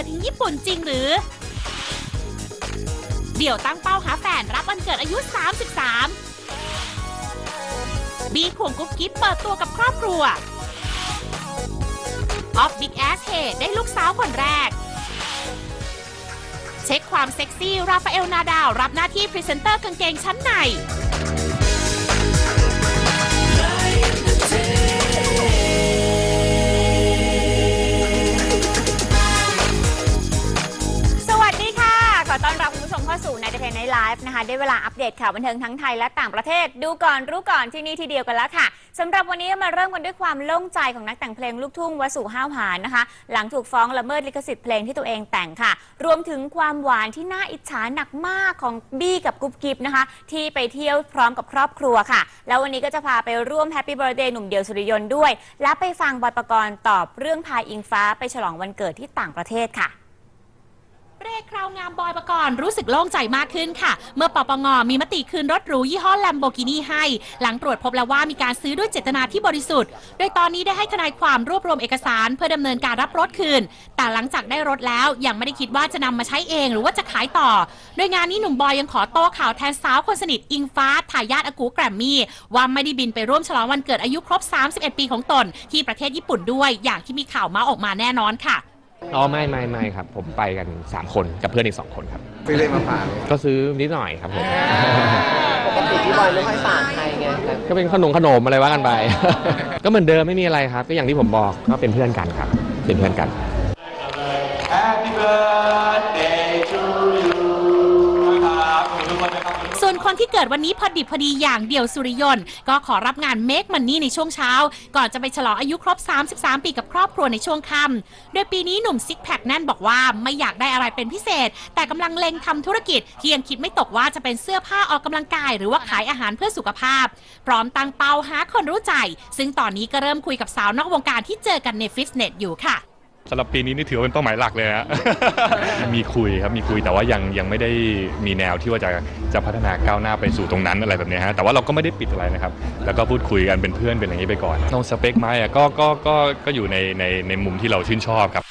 เกิดถึงญี่ปุ่นจริงหรือ เดี่ยวตั้งเป้าหาแฟนรับวันเกิดอายุ 33 บีควงกุ๊บกิ๊บเปิดตัวกับครอบครัว ออฟบิ๊กแอสเฮดได้ลูกสาวคนแรก เช็คความเซ็กซี่ ราฟาเอลนาดาว รับหน้าที่พรีเซนเตอร์กางเกงชั้นใน เข้าสู่ในเทนในไลฟ์นะคะ ได้เวลาอัปเดตข่าวบันเทิงทั้งไทยและต่างประเทศ ดูก่อนรู้ก่อนที่นี่ทีเดียวกันแล้วค่ะสำหรับวันนี้มาเริ่มกันด้วยความโล่งใจของนักแต่งเพลงลูกทุ่งวสุห้าวหาญนะคะ หลังถูกฟ้องละเมิดลิขสิทธิ์เพลงที่ตัวเองแต่งค่ะ รวมถึงความหวานที่น่าอิจฉาหนักมากของบี้กับกุ๊บกิ๊บนะคะ ที่ไปเที่ยวพร้อมกับครอบครัวค่ะ แล้ววันนี้ก็จะพาไปร่วมแฮปปี้เบ t ร์เดย์หนุ่มเดียวสุริยนต์ด้วย และไปฟังบอยปกรณ์ตอบเรื่องพายอิงฟ้าไปฉลองวันเกิดที่ต่างประเทศค่ะ เรคราวงามบอยประกรณ์รู้สึกโล่งใจมากขึ้นค่ะ เมื่อปปงมีมติคืนรถหรูยี่ห้อแลมโบกินีให้ หลังตรวจพบแล้วว่ามีการซื้อด้วยเจตนาที่บริสุทธิ์ โดยตอนนี้ได้ให้ทนายความรวบรวมเอกสาร เพื่อดำเนินการรับรถคืน แต่หลังจากได้รถแล้วยังไม่ได้คิดว่าจะนำมาใช้เองหรือว่าจะขายต่อ โดยงานนี้หนุ่มบอยยังขอโต้ข่าวแทนสาวคนสนิทอิงฟ้าทายาทอากูแกรมมี่ว่าไม่ได้บินไปร่วมฉลองวันเกิดอายุครบ 31 ปีของตน ที่ประเทศญี่ปุ่นด้วย อย่างที่มีข่าวมาออกมาแน่นอนค่ะ อ๋อไม่ไม่ไม่ครับ ผมไปกัน 3 คนกับเพื่อนอีก 2 คนครับ ซื้อเลยมาฝากก็ซื้อนิดหน่อยครับผม ปกติพี่บอยไม่ค่อยฝากใครไงแต่ก็เป็นขนมขนมอะไรว่ากันไป ก็เหมือนเดิมไม่มีอะไรครับ ก็อย่างที่ผมบอกก็เป็นเพื่อนกันครับ เป็นเพื่อนกัน Happy birthday วนคนที่เกิดวันนี้พอดิบพอดีอย่างเดี่ยวสุริยนต์ ก็ขอรับงานเม k มันนี่ในช่วงเช้า ก่อนจะไปฉลองอายุครบ 33 ปีกับครอบครัวในช่วงค่ำโดยปีนี้หนุ่มซิกแพคแน่นบอกว่าไม่อยากได้อะไรเป็นพิเศษ แต่กำลังเล็งทำธุรกิจที่ยังคิดไม่ตกว่าจะเป็นเสื้อผ้าออกกำลังกาย หรือว่าขายอาหารเพื่อสุขภาพ พร้อมตั้งเป้าหาคนรู้ใจ ซึ่งตอนนี้ก็เริ่มคุยกับสาวนอกวงการที่เจอกันในฟิตเนสอยู่ค่ะ สำหรับปีนี้นี่ถือว่าเป็นเป้าหมายหลักเลยฮะ มีคุยครับมีคุยแต่ว่ายังยังไม่ได้มีแนวที่ว่าจะจะพัฒนาก้าวหน้าไปสู่ตรงนั้นอะไรแบบเนี้ยฮะแต่ว่าเราก็ไม่ได้ปิดอะไรนะครับ แล้วก็พูดคุยกันเป็นเพื่อนเป็นอย่างนี้ไปก่อนตรงสเปคไหมอะก็ก็ก็ก็อยู่ในในในมุมที่เราชื่นชอบครับ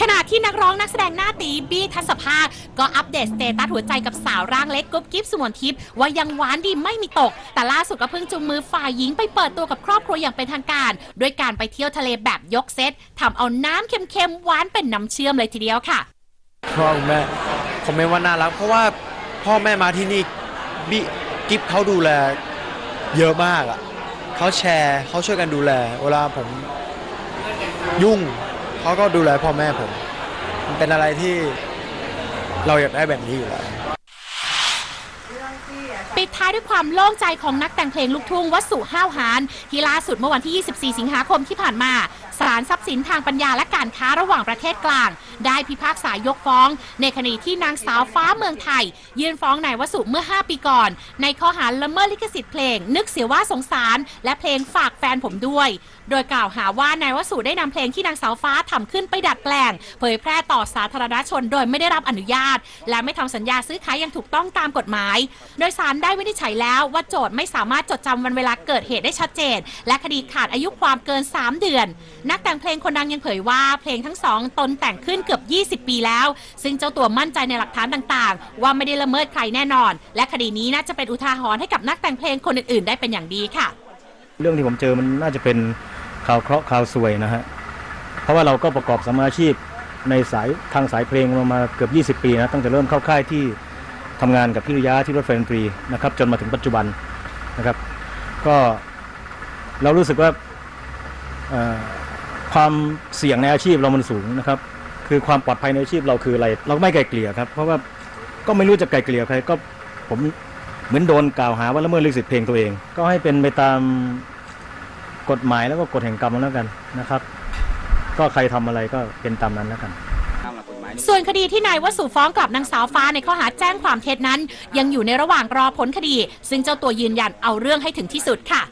ขณะที่นักร้องนักแสดงหน้าตีบี้ทัศภาคก็อัปเดตสเตตัสหัวใจกับสาวร่างเล็กกุ๊บกิ๊บสุมนทิพย์ว่ายังหวานดีไม่มีตก แต่ล่าสุดก็เพิ่งจูงมือฝ่ายหญิงไปเปิดตัวกับครอบครัวอย่างเป็นทางการ ด้วยการไปเที่ยวทะเลแบบยกเซตทำเอาน้ำเค็มๆหวานเป็นน้ำเชื่อมเลยทีเดียวค่ะพ่อแม่คอมเมนต์ว่าน่ารักเพราะว่าพ่อแม่มาที่นี่บิกิฟเขาดูแลเยอะมากอะเขาแชร์เขาช่วยกันดูแล เวลาผมยุ่ง เขาก็ดูแลพ่อแม่ผม มันเป็นอะไรที่เราอยากได้แบบนี้อยู่แล้ว ปิดท้ายด้วยความโล่งใจของนักแต่งเพลงลูกทุ่งวสุห้าวหานที่ล่าสุดเมื่อวันที่ 24 สิงหาคมที่ผ่านมา สารทรัพย์สินทางปัญญาและการค้าระหว่างประเทศกลางได้พิพากษายกฟ้อง ในคดีที่นางสาวฟ้าเมืองไทย ยื่นฟ้องนายวสุเมื่อ 5 ปีก่อน ในข้อหาละเมิดลิขสิทธิ์เพลง นึกเสียว่าสงสาร และเพลงฝากแฟนผมด้วย โดยกล่าวหาว่านายวสุได้นำเพลงที่นางสาวฟ้าทำขึ้นไปดัดแปลง เผยแพร่ต่อสาธารณชนโดยไม่ได้รับอนุญาต และไม่ทำสัญญาซื้อขายอย่างถูกต้องตามกฎหมาย โดยสารได้วินิจฉัยแล้วว่าโจทย์ไม่สามารถจดจำวันเวลาเกิดเหตุได้ชัดเจน และคดีขาดอายุความเกิน 3 เดือน นักแต่งเพลงคนดังยังเผยว่าเพลงทั้งสองตนแต่งขึ้นเกือบ 20 ปีแล้ว ซึ่งเจ้าตัวมั่นใจในหลักฐานต่างๆ ว่าไม่ได้ละเมิดใครแน่นอน และคดีนี้น่าจะเป็นอุทาหรณ์ให้กับนักแต่งเพลงคนอื่นๆ ได้เป็นอย่างดีค่ะ เรื่องที่ผมเจอมันน่าจะเป็นข่าวเคราะห์ข่าวซวยนะฮะ เพราะว่าเราก็ประกอบสมาอาชีพในสายทางสายเพลงมามาเกือบ 20 ปีนะตั้งแต่เริ่มเข้าค่ายที่ทำงานกับพิริยะที่รถไฟดนตรีนะครับจนมาถึงปัจจุบันนะครับ ก็เรารู้สึกว่าความเสี่ยงในอาชีพเรามันสูงนะครับ คือความปลอดภัยในอาชีพเราคืออะไร เราไม่ไกลเกลี่ยครับ เพราะว่าก็ไม่รู้จะไกลเกลี่ยใครก็ผมเหมือนโดนกล่าวหาว่าละเมิดลิขสิทธิ์เพลงตัวเอง ก็ให้เป็นไปตามกฎหมายแล้วก็กฎแห่งกรรมแล้วกันนะครับ ก็ใครทำอะไรก็เป็นตามนั้นแล้วกันส่วนคดีที่นายวสุฟ้องกลับนางสาวฟ้าในข้อหาแจ้งความเท็จนั้น ยังอยู่ในระหว่างรอผลคดี ซึ่งเจ้าตัวยืนยันเอาเรื่องให้ถึงที่สุดค่ะ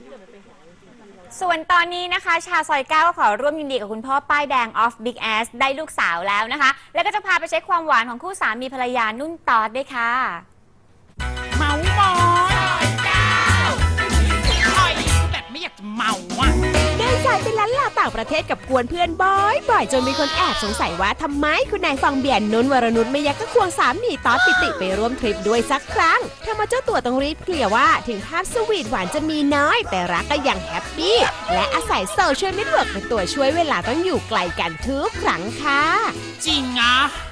ส่วนตอนนี้นะคะ ชาซอยเก้าก็ขอร่วมยินดีกับคุณพ่อป้ายแดงออฟบิ๊กแอสได้ลูกสาวแล้วนะคะ แล้วก็จะพาไปเช็คความหวานของคู่สามีภรรยานุ่นตอดด้วยค่ะ ประเทศกับกวนเพื่อนบ่อยๆจนมีคนแอบสงสัยว่าทำไมคุณนายฟังเบียนนุนวรนุชไม่ยักก็ควงสามีตอสปิติไปร่วมทริปด้วยสักครั้งทำเอาเจ้าตัวต้องรีบเคลียร์ว่า ถึงภาพสวีทหวานจะมีน้อย แต่รักก็ยังแฮปปี้ และอาศัยโซเชียลเน็ตเวิร์กเป็นตัวช่วยเวลาต้องอยู่ไกลกันทุกครั้งค่ะ จริงอะ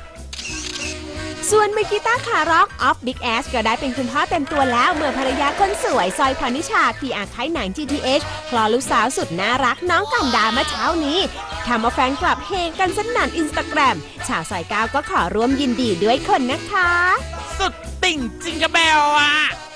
ส่วนมือกีตาร์ขาร็อกออฟบิ๊กแอสก็ได้เป็นคุณพ่อเต็มตัวแล้วเมื่อภรรยาคนสวยซอยพรนิชาที่อาค่ายหนัง GTH คลอลูกสาวสุดน่ารักน้องกันดาเมื่อเช้านี้ทำเอาแฟนคลับเฮกันสนั่นอินสตาแกรมชาวซอยก้าวก็ขอร่วมยินดีด้วยคนนะคะ สุดติ่งจิงกะเบลอะ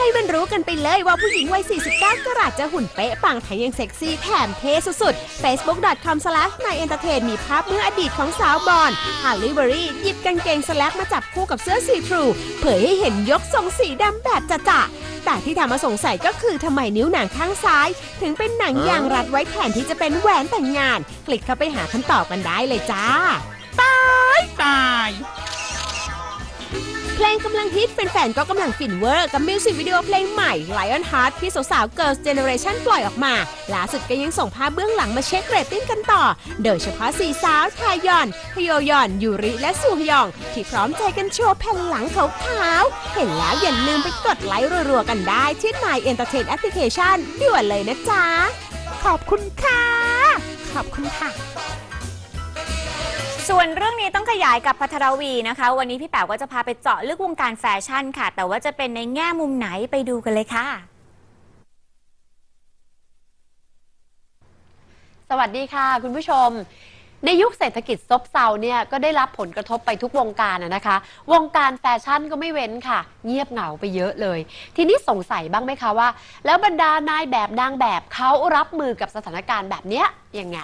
ให้มันรู้กันไปเลยว่าผู้หญิงวัย 49 กรัตจะหุ่นเป๊ะปังแถมยังเซ็กซี่แถมเท่สุดๆ facebook.com s l a s h นายเอนเตอร์เทนมีภาพเมื่ออดีตของสาวบอลฮาร์ลิเบอรี่หยิบกางเกงสแลกมาจับคู่กับเสื้อซีทรู เผยให้เห็นยกทรงสีดำแบบจะๆแต่ที่ทำมาสงสัยก็คือทำไมนิ้วหนังข้างซ้าย ถึงเป็นหนังยางรัดไว้แทนที่จะเป็นแหวนแต่งงาน คลิกเข้าไปหาคำตอบกันได้เลยจ้า ตาย เพลงกำลังฮิตแฟนๆก็กำลังฟินเวอร์ กับมิวสิกวิดีโอเพลงใหม่ Lion Heart ที่สาวๆ Girls Generation ปล่อยออกมาล่าสุดก็ยังส่งภาพเบื้องหลังมาเช็คเรตติ้งกันต่อ โดยเฉพาะสี่สาวทายอนฮโยยอน ยูริ และซูฮยอง ที่พร้อมใจกันโชว์แผ่นหลังขาวๆ เห็นแล้วอย่าลืมไปกดไลค์รัวๆ กันได้ที่ My Entertain Application ด่วนเลยนะจ๊ะ ขอบคุณค่ะ ขอบคุณค่ะ ส่วนเรื่องนี้ต้องขยายกับพัทรวีนะคะ วันนี้พี่แป๋วก็จะพาไปเจาะลึกวงการแฟชั่นค่ะ แต่ว่าจะเป็นในแง่มุมไหนไปดูกันเลยค่ะ สวัสดีค่ะ คุณผู้ชม ในยุคเศรษฐกิจซบเซาเนี่ยก็ได้รับผลกระทบไปทุกวงการอะนะคะ วงการแฟชั่นก็ไม่เว้นค่ะ เงียบเหงาไปเยอะเลย ทีนี้สงสัยบ้างไหมคะว่า แล้วบรรดานายแบบนางแบบเขารับมือกับสถานการณ์แบบเนี้ยยังไง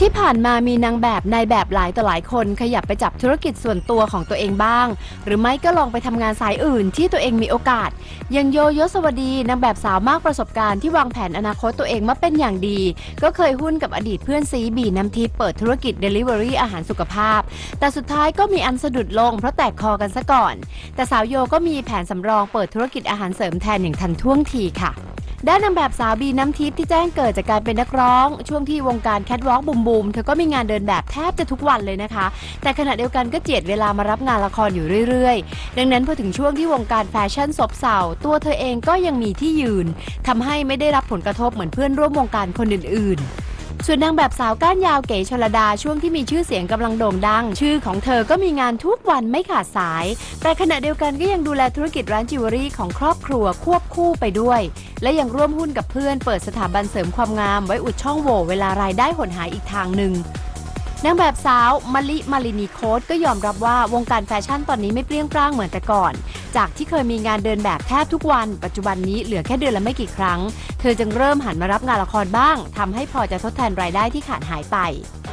ที่ผ่านมามีนางแบบนายแบบหลายต่อหลายคน ขยับไปจับธุรกิจส่วนตัวของตัวเองบ้าง หรือไม่ก็ลองไปทำงานสายอื่นที่ตัวเองมีโอกาสอย่างโยโยสวดีนางแบบสาวมากประสบการณ์ที่วางแผนอนาคตตัวเองมาเป็นอย่างดี ก็เคยหุ้นกับอดีตเพื่อนซีบีน้ำทิพย์เปิดธุรกิจ Delivery อาหารสุขภาพ แต่สุดท้ายก็มีอันสะดุดลงเพราะแตกคอกันซะก่อน แต่สาวโยก็มีแผนสำรองเปิดธุรกิจอาหารเสริมแทนอย่างทันท่วงทีค่ะ ด้านนางแบบสาวบีน้ำทิพย์ที่แจ้งเกิดจากการเป็นนักร้อง ช่วงที่วงการแคทวอล์กบุมบูมเธอก็มีงานเดินแบบแทบจะทุกวันเลยนะคะ แต่ขณะเดียวกันก็เจียดเวลามารับงานละครอยู่เรื่อยๆ ดังนั้นพอถึงช่วงที่วงการแฟชั่นซบเซาตัวเธอเองก็ยังมีที่ยืนทำให้ไม่ได้รับผลกระทบเหมือนเพื่อนร่วมวงการคนอื่นๆ ส่วนนางแบบสาวก้านยาวเก๋ชลดาช่วงที่มีชื่อเสียงกำลังโด่งดัง ชื่อของเธอก็มีงานทุกวันไม่ขาดสาย แต่ขณะเดียวกันก็ยังดูแลธุรกิจร้านจิวเวลรี่ของครอบครัวควบคู่ไปด้วย และยังร่วมหุ้นกับเพื่อนเปิดสถาบันเสริมความงามไว้อุดช่องโหว่เวลารายได้หดหายอีกทางหนึ่ง นางแบบสาวมลิมาลินีโค้ดก็ยอมรับว่าวงการแฟชั่นตอนนี้ไม่เปรี้ยงปร้างเหมือนแต่ก่อน จากที่เคยมีงานเดินแบบแทบทุกวัน ปัจจุบันนี้เหลือแค่เดือนละไม่กี่ครั้ง เธอจึงเริ่มหันมารับงานละครบ้างทำให้พอจะทดแทนรายได้ที่ขาดหายไป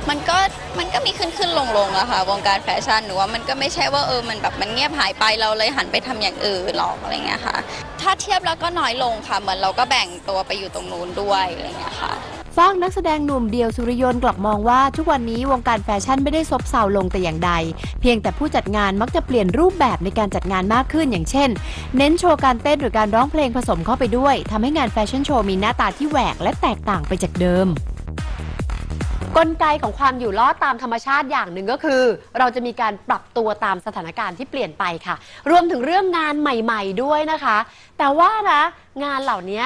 มันก็มันก็มีขึ้นขึ้นลงลงอะค่ะ วงการแฟชั่นหนูว่ามันก็ไม่ใช่ว่าเออมันแบบมันเงียบหายไปเราเลยหันไปทำอย่างอื่นหรอกอะไรเงี้ยค่ะ ถ้าเทียบแล้วก็น้อยลงค่ะเหมือนเราก็แบ่งตัวไปอยู่ตรงนู้นด้วยอะไรเงี้ยค่ะ ฝากนักแสดงหนุ่มเดียวสุริยนต์กลับมองว่าทุกวันนี้วงการแฟชั่นไม่ได้ซบเซาลงแต่อย่างใด เพียงแต่ผู้จัดงานมักจะเปลี่ยนรูปแบบในการจัดงานมากขึ้นอย่างเช่น เน้นโชว์การเต้นหรือการร้องเพลงผสมเข้าไปด้วยทำให้งานแฟชั่นโชว์มีหน้าตาที่แหวกและแตกต่างไปจากเดิมกลไกของความอยู่รอดตามธรรมชาติอย่างหนึ่งก็คือ เราจะมีการปรับตัวตามสถานการณ์ที่เปลี่ยนไปค่ะ รวมถึงเรื่องงานใหม่ ๆ ด้วยนะคะ แต่ว่านะงานเหล่านี้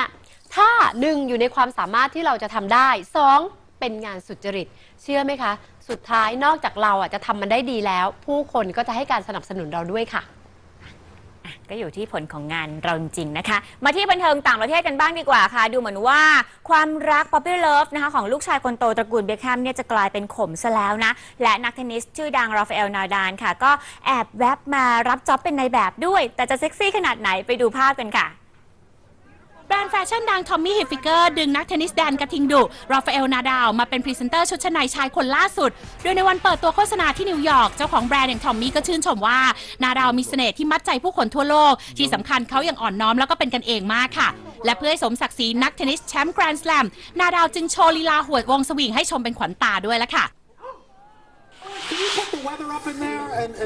ถ้าหนึ่งอยู่ในความสามารถที่เราจะทำได้สองเป็นงานสุจริต เชื่อไหมคะ สุดท้ายนอกจากเราอะจะทำมันได้ดีแล้ว ผู้คนก็จะให้การสนับสนุนเราด้วยค่ะก็อยู่ที่ผลของงานเราจริงๆนะคะ มาที่บันเทิงต่างประเทศกันบ้างดีกว่าค่ะ ดูเหมือนว่าความรัก Poppy Love นะคะของลูกชายคนโตตระกูลเบคแฮมเนี่ยจะกลายเป็นขมซะแล้วนะ และนักเทนนิสชื่อดังราฟาเอลนาดานค่ะ ก็แอบแวบมารับจ็อบเป็นในายแบบด้วย แต่จะเซ็กซี่ขนาดไหนไปดูภาพกันค่ะ แบรนด์แฟชั่นดังทอมมี่ฮิฟฟิเกอร์ดึงนักเทนนิสแดนกระทิงดุราฟาเอลนาดาวมาเป็นพรีเซนเตอร์ชุดชั้นในชายคนล่าสุด โดยในวันเปิดตัวโฆษณาที่นิวยอร์ก เจ้าของแบรนด์อย่างทอมมี่ก็ชื่นชมว่า นาดาวมีเสน่ห์ที่มัดใจผู้คนทั่วโลก ที่สำคัญเขาอยังอ่อนน้อมแล้วก็เป็นกันเองมากค่ะ และเพื่อให้สมศักดิ์ศรีนักเทนนิสแชมป์แกรนด์สแลมนาดาวจึงโชว์ลีลาหวดวงสวิงให้ชมเป็นขวัญตาด้วยละค่ะ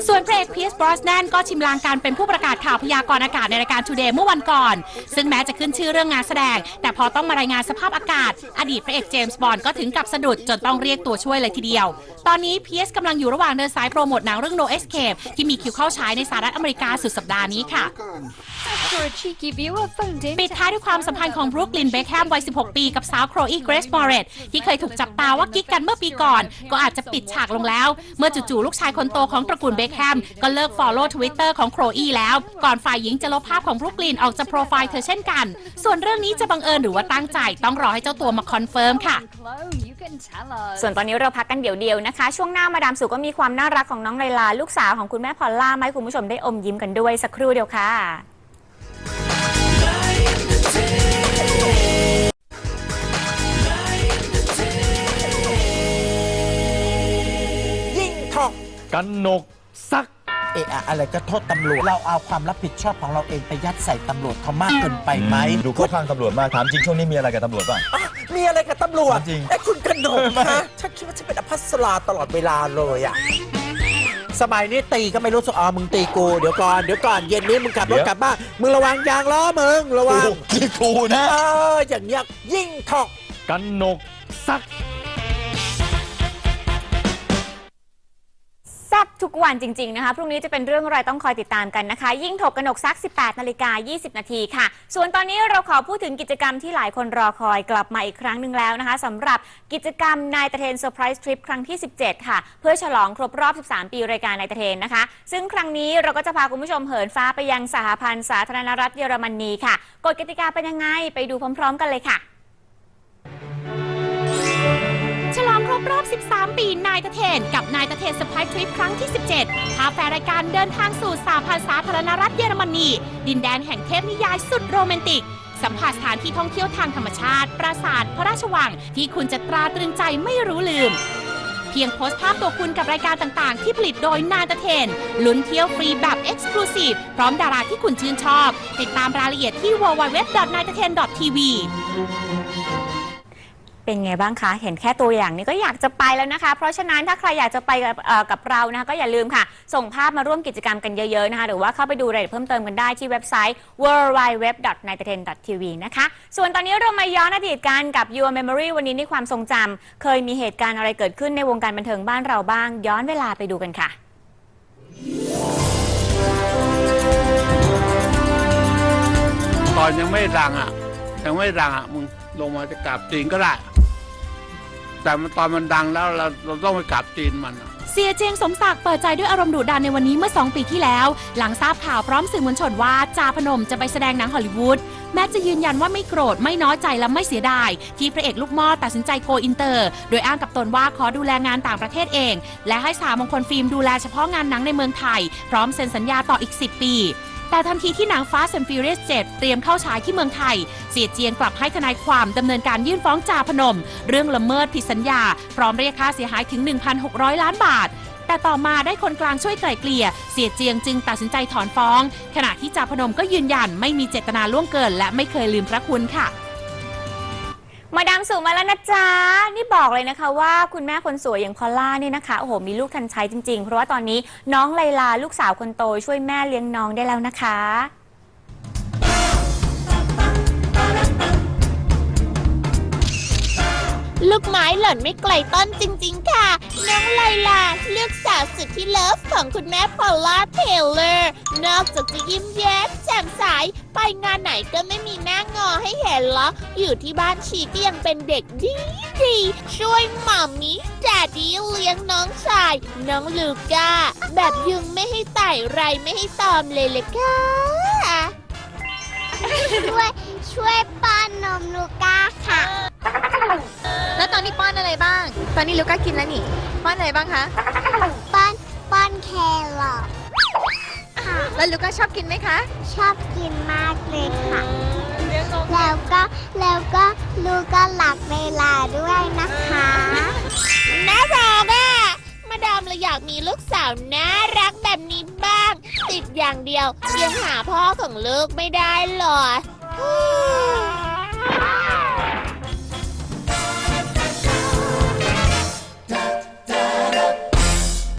ส่วนพระเอกพีสบรอสแนนก็ชิมลางการเป็นผู้ประกาศข่าวพยากรณ์อากาศในรายการ Today เมื่อวันก่อน ซึ่งแม้จะขึ้นชื่อเรื่องงานแสดง แต่พอต้องมารายงานสภาพอากาศ อดีตพระเอกเจมส์บอนด์ก็ถึงกับสะดุดจนต้องเรียกตัวช่วยเลยทีเดียว ตอนนี้พีสกำลังอยู่ระหว่างเดินสายโปรโมทหนังเรื่อง No Escape ที่มีคิวเข้าฉายในสหรัฐอเมริกาสุดสัปดาห์นี้ค่ะปิดท้ายด้วยความสัมพันธ์ของบรูคลินเบคแฮมวัย 16 ปีกับสาวโครอีเกรซมอร์เรตที่เคยถูกจับตาว่ากิ๊กกันเมื่อปีก่อน ก็อาจจะปิดฉากลงแล้วเมื่อจู่ๆลูกชายคนโตของตระกูลเบคแฮมก็เลิก Follow Twitter ของโครอีแล้ว ก่อนฝ่ายหญิงจะลบภาพของบรูคลินออกจากโปรไฟล์เธอเช่นกัน ส่วนเรื่องนี้จะบังเอิญหรือว่าตั้งใจต้องรอให้เจ้าตัวมาคอนเฟิร์มค่ะ ส่วนตอนนี้เราพักกันเดี๋ยวเดียวนะคะ ช่วงหน้ามาดามสุก็มีความน่ารักของน้องไลลา ลูกสาวของคุณแม่พอลล่ามาให้คุณผู้ชมได้อมยิ้มกันด้วยสักครู่เดียวค่ะ กกันนกซัก เอะอะอะไรก็โทษตำรวจ เราเอาความรับผิดชอบของเราเองไปยัดใส่ตำรวจเขามากเกินไปไหมดูเข้าข้างตำรวจมากถามจริงช่วงนี้มีอะไรกับตำรวจป่ะอะมีอะไรกับตำรวจจริง ไอ้คุณกระหนกคะฉันคิดว่าฉันเป็นอภัสราตลอดเวลาเลยอะสมัยนี้ตีก็ไม่รู้สึกอ๋อมึงตีกู เดี๋ยวก่อน เดี๋ยวก่อน เย็นนี้มึงขับรถกลับบ้าน มึงระวังยางล้อมึง ระวัง นี่ครูนะ เอออย่างเงี้ยยิ่งถก กันนกซัก ทุกวันจริง ๆ นะคะ พรุ่งนี้จะเป็นเรื่องอะไรต้องคอยติดตามกันนะคะ ยิ่งถกกนกซัก 18 นาฬิกา 20 นาทีค่ะ ส่วนตอนนี้เราขอพูดถึงกิจกรรมที่หลายคนรอคอยกลับมาอีกครั้งหนึ่งแล้วนะคะสำหรับกิจกรรมนายตะเทนเซอร์ไพรส์ทริปครั้งที่ 17 ค่ะ เพื่อฉลองครบรอบ 13 ปีรายการนายตะเทนนะคะ ซึ่งครั้งนี้เราก็จะพาคุณผู้ชมเหินฟ้าไปยังสหพันธ์สาธารณรัฐเยอรมนีค่ะกฎกติกาเป็นยังไงไปดูพร้อม ๆ กันเลยค่ะ บรอบ 13 ปี นายตะเทน กับนายตะเทนสไปทริปครั้งที่ 17 พาแฟนรายการเดินทางสู่สาพันธ์สาธารณรัฐเยอรมนี ดินแดนแห่งเทพนิยายสุดโรแมนติก สัมผัสสถานที่ท่องเที่ยวทางธรรมชาติ ปราสาท พระราชวัง ที่คุณจะตราตรึงใจไม่รู้ลืม เพียงโพสต์ภาพตัวคุณกับรายการต่างๆ ที่ผลิตโดยนายตะเทน ลุ้นเที่ยวฟรีแบบ Exclusive พร้อมดาราที่คุณชื่นชอบ ติดตามรายละเอียดที่ www.naitaten.tv เป็นไงบ้างคะ เห็นแค่ตัวอย่างนี้ก็อยากจะไปแล้วนะคะ เพราะฉะนั้นถ้าใครอยากจะไปกับเอ่อกับเรานะคะก็อย่าลืมค่ะ ส่งภาพมาร่วมกิจกรรมกันเยอะๆนะคะ หรือว่าเข้าไปดูรายละเอียดเพิ่มเติมกันได้ที่เว็บไซต์ w w w n i t e t e n t v นะคะ ส่วนตอนนี้เรามาย้อนอดีตกันกับ Your Memory วันนี้ในความทรงจำเคยมีเหตุการณ์อะไรเกิดขึ้นในวงการบันเทิงบ้านเราบ้าง ย้อนเวลาไปดูกันค่ะ ตอนยังไม่ดังอะ ยังไม่ดังอะมึงลงมาจะกราบตีนก็ได้ แต่มันตอนมันดังแล้วเราเราต้องไปกราบตีนมันอะ เสียเจียงสมศักดิ์เปิดใจด้วยอารมณ์ดุดันในวันนี้เมื่อ 2 ปีที่แล้ว หลังทราบข่าวพร้อมสื่อมวลชนว่าจาพนมจะไปแสดงหนังฮอลลีวูดแม้จะยืนยันว่าไม่โกรธไม่น้อยใจและไม่เสียดาย ที่พระเอกลูกหม่อตัดสินใจโกอินเตอร์ โดยอ้างกับตนว่าขอดูแลงานต่างประเทศเอง และให้สามงคลฟิล์มดูแลเฉพาะงานหนังในเมืองไทย พร้อมเซ็นสัญญาต่ออีก 10 ปี แต่ทันทีที่หนัง Fast and Furious 7 เตรียมเข้าฉายที่เมืองไทย เสียเจียงกลับให้ทนายความดำเนินการยื่นฟ้องจ่าพนม เรื่องละเมิดผิดสัญญา พร้อมเรียกค่าเสียหายถึง 1,600 ล้านบาท แต่ต่อมาได้คนกลางช่วยไกล่เกลี่ย เสียเจียงจึงตัดสินใจถอนฟ้อง ขณะที่จาพนมก็ยืนยันไม่มีเจตนาล่วงเกิน และไม่เคยลืมพระคุณค่ะ มาดามสู่มาแล้วนะจ๊ะ นี่บอกเลยนะคะว่าคุณแม่คนสวยอย่างพอลล่าเนี่ยนะคะ โอ้โห มีลูกทันใช้จริงๆ เพราะว่าตอนนี้น้องไลลาลูกสาวคนโตช่วยแม่เลี้ยงน้องได้แล้วนะคะ ลูกไม้หล่นไม่ไกลต้นจริง ๆ ค่ะ น้องไลลาลูกสาวสุดที่เลิฟของคุณแม่พอลล่าเทเลอร์ นอกจากจะยิ้มแย้มแจ่มใสไปงานไหนก็ไม่มีหน้างอให้เห็นหรอกอยู่ที่บ้านชีก็ยังเป็นเด็กดีดีช่วยหม่ามีแดดดี้เลี้ยงน้องชาย น้องลูก้า แบบยุงไม่ให้ไต่ไรไม่ให้ตอมเลยเลยค่ะ ช่วยช่วยป้อนนมลูก้าค่ะ อนนี้ป้อนอะไรบ้าง ตอนนี้ลูก้ากินแล้วนี่ ป้อนอะไรบ้างคะ ป้อนป้อนแครอทแล้วลูก้าชอบกินไหมคะ ชอบกินมากเลยค่ะ แล้วก็แล้วก็ลูกก็หลักเวลาด้วยนะคะน่ารักอะมาดามเลยอยากมีลูกสาวน่ารักแบบนี้บ้าง ติดอย่างเดียวยังหาพ่อของลูกไม่ได้หรอ